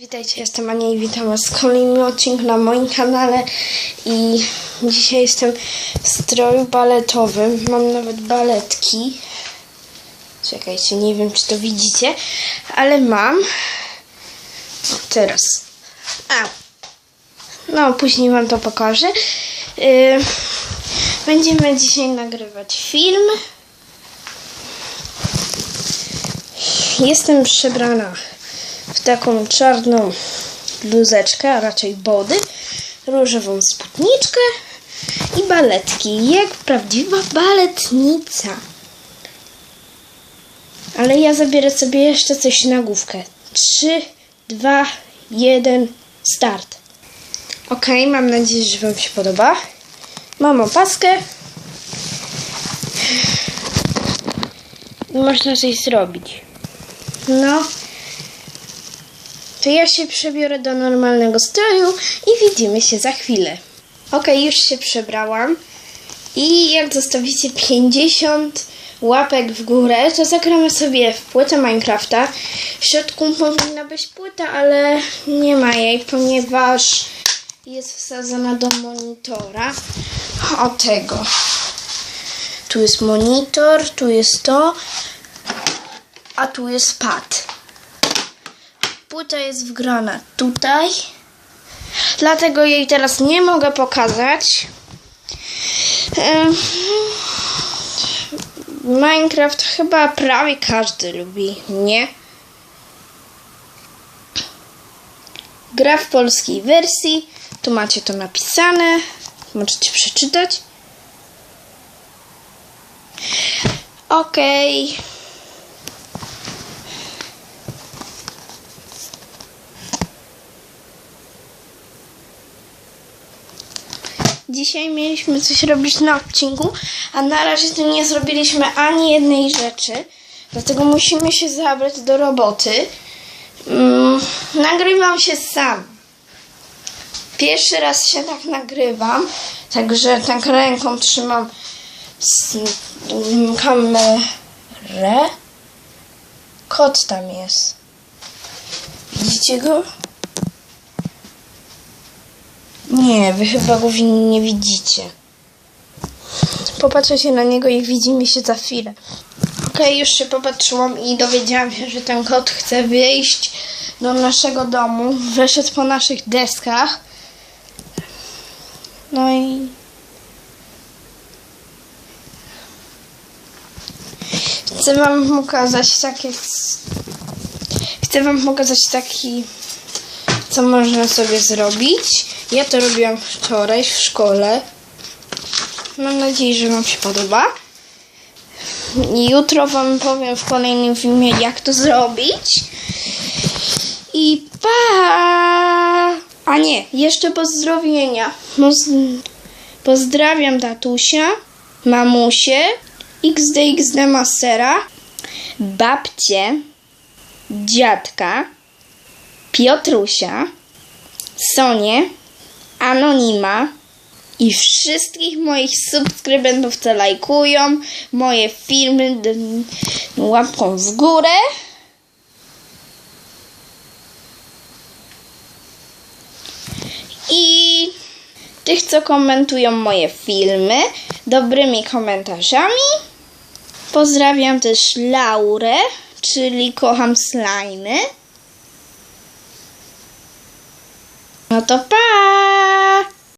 Witajcie, jestem Ania i witam Was w kolejnym odcinku na moim kanale i dzisiaj jestem w stroju baletowym, mam nawet baletki. Czekajcie, nie wiem czy to widzicie, ale mam. O, teraz. A. No, później Wam to pokażę. Yy, będziemy dzisiaj nagrywać film. Jestem przebrana w taką czarną bluzeczkę, a raczej body, różową spódniczkę i baletki, jak prawdziwa baletnica. Ale ja zabiorę sobie jeszcze coś na główkę. 3, 2, 1, start. Ok, mam nadzieję, że Wam się podoba. Mam opaskę. I można coś zrobić. No. To ja się przebiorę do normalnego stroju i widzimy się za chwilę. Ok, już się przebrałam. I jak zostawicie 50 łapek w górę, to zagramy sobie w płytę Minecrafta. W środku powinna być płyta, ale nie ma jej, ponieważ jest wsadzona do monitora. O tego. Tu jest monitor, tu jest to, a tu jest pad. Płyta jest wgrana tutaj. Dlatego jej teraz nie mogę pokazać. Minecraft chyba prawie każdy lubi, nie? Gra w polskiej wersji. Tu macie to napisane. Możecie przeczytać. Okej. Dzisiaj mieliśmy coś robić na odcinku, a na razie to nie zrobiliśmy ani jednej rzeczy. Dlatego musimy się zabrać do roboty. Mm, nagrywam się sam. Pierwszy raz się tak nagrywam, także tak ręką trzymam kamerę. Kot tam jest. Widzicie go? Nie, wy chyba go nie widzicie. Popatrzę się na niego i widzimy się za chwilę. Okej, już się popatrzyłam i dowiedziałam się, że ten kot chce wyjść do naszego domu. Wyszedł po naszych deskach. No i... Chcę wam pokazać takie... Chcę wam pokazać taki co można sobie zrobić. Ja to robiłam wczoraj w szkole. Mam nadzieję, że Wam się podoba. Jutro Wam powiem w kolejnym filmie, jak to zrobić. I pa! A nie, jeszcze pozdrowienia. Poz- Pozdrawiam tatusia, mamusię, XDXD Mastera, babcię, dziadka, Piotrusia, Sonię, Anonima i wszystkich moich subskrybentów, co lajkują moje filmy łapką w górę. I tych, co komentują moje filmy dobrymi komentarzami. Pozdrawiam też Laurę, czyli kocham slajmy. Mau.